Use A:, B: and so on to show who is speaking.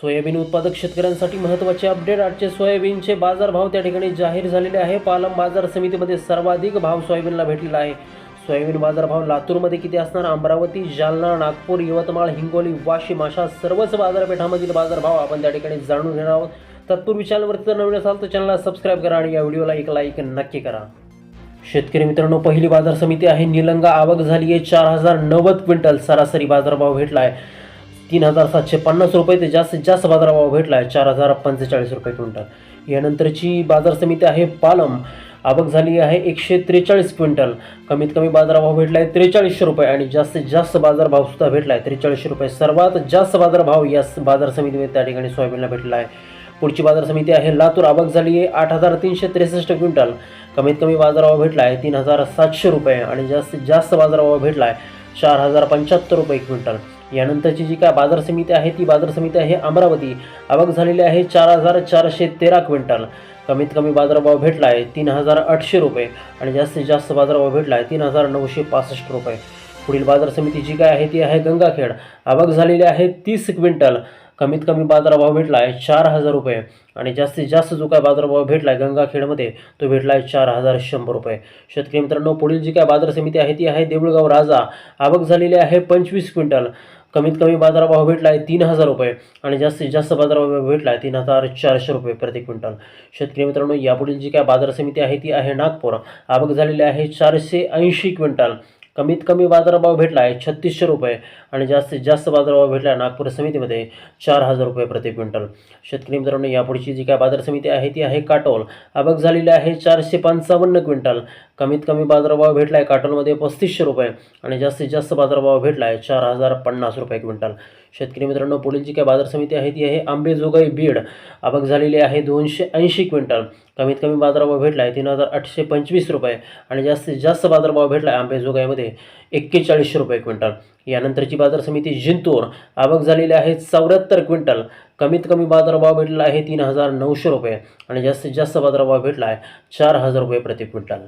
A: Soybean उत्पादक शेतकऱ्यांसाठी महत्त्वाचे अपडेट. आजचे सोयाबीनचे बाजारभाव त्या ठिकाणी जाहीर झालेले आहे. पालम बाजार समितीमध्ये सर्वाधिक भाव सोयाबीनला भेटलेला आहे. सोयाबीन बाजारभाव लातूरमध्ये किती असणार? अमरावती जालना नागपूर यवतमाळ हिंगोली वाशिम अशा सर्वच बाजारपेठांमधील बाजारभाव आपण त्या ठिकाणी जाणून घेणार आहोत. तत्पूर्वी चॅनलवरती जर नवीन असाल तर चॅनलला सबस्क्राईब करा आणि या व्हिडिओला एक लाईक नक्की करा. शेतकरी मित्रांनो पहिली बाजार समिती आहे. निलंगा आवक झाली आहे चार हजार नव्वद क्विंटल सरासरी बाजारभाव भेटला आहे तीन हजार सातशे पन्नास रुपये ते जास्तीत जास्त बाजारभाव भेटला आहे. चार हजार पंचेचाळीस रुपये क्विंटल. यानंतरची बाजार समिती आहे पालम. आवक झाली आहे एकशे त्रेचाळीस क्विंटल. कमीत कमी बाजारभाव भेटला आहे त्रेचाळीसशे रुपये आणि जास्तीत जास्त बाजारभावसुद्धा भेटला आहे त्रेचाळीसशे रुपये. सर्वात जास्त बाजारभाव या बाजार समितीमध्ये त्या ठिकाणी सोयाबीनला भेटला आहे. पुढची बाजार समिती आहे लातूर. आवक झाली आहे आठ हजार तीनशे त्रेसष्ट क्विंटल. कमीत कमी बाजारभाव भेटला आहे तीन हजार सातशे रुपये आणि जास्तीत जास्त बाजारभाव भेटला आहे चार हजार पंच्याहत्तर रुपये क्विंटल. यानंतरची जी काय बाजार समिती आहे ती बाजार समिती आहे अमरावती. आवक झालेली आहे चार हजार चारशे तेरा क्विंटल. कमीत कमी बाजारभाव भेटला आहे तीन हजार आठशे रुपये आणि जास्तीत जास्त बाजारभाव भेटला आहे तीन हजार नऊशे पासष्ट रुपये. पुढील बाजार समिती जी काय आहे ती आहे गंगाखेड. आवक झालेली आहे तीस क्विंटल. कमीत कमी बाजारभाव भेटला आहे चार हजार रुपये. आणि जास्तीत जास्त जो काय बाजारभाव भेटला आहे गंगाखेडमध्ये तो भेटला आहे चार हजार शंभर रुपये. शेतकरी मित्रांनो पुढील जी काय बाजार समिती आहे ती आहे देऊळगाव राजा. आवक झालेली आहे पंचवीस क्विंटल. कमीत कमी बाजारभाव भेटला आहे तीन हजार रुपये. आणि जास्तीत जास्त बाजारभाव भेटला आहे तीन हजार चारशे रुपये प्रति क्विंटल. शेतकरी मित्रांनो यापुढील जी काय बाजार समिती आहे ती आहे नागपूर. आवक झालेली आहे चारशे ऐंशी क्विंटल. कमीत कमी बाजारभाव भेटला आहे छत्तीसशे रुपये आणि जास्तीत जास्त बाजारभाव भेटला नागपूर समितीमध्ये चार हजार रुपये प्रति क्विंटल. शेतकरी मित्रांनो यापुढची जी काय बाजार समिती आहे ती आहे काटोल. अबक झालेली आहे चारशे पंचावन्न क्विंटल. कमीत कमी बाजारभाव भेटला आहे काटोलमध्ये पस्तीसशे रुपये आणि जास्तीत जास्त बाजारभाव भेटला आहे चार हजार पन्नास रुपये क्विंटल. शेतकरी मित्रांनो पुढील जी काय बाजार समिती आहे ती आहे आंबेजोगाई बीड. आवक झालेली आहे दोनशे ऐंशी क्विंटल. कमीत कमी बाजारभाव भेटला आहे तीन हजार आठशे पंचवीस रुपये आणि जास्तीत जास्त बाजारभाव भेटला आहे आंबेजोगाईमध्ये एक्केचाळीसशे रुपये क्विंटल. यानंतरची बाजार समिती जिंतूर. आवक झालेली आहे चौऱ्याहत्तर क्विंटल. कमीत कमी बाजारभाव भेटला आहे तीन हजार नऊशे रुपये आणि जास्तीत जास्त बाजारभाव भेटला आहे चार हजार रुपये प्रति क्विंटल.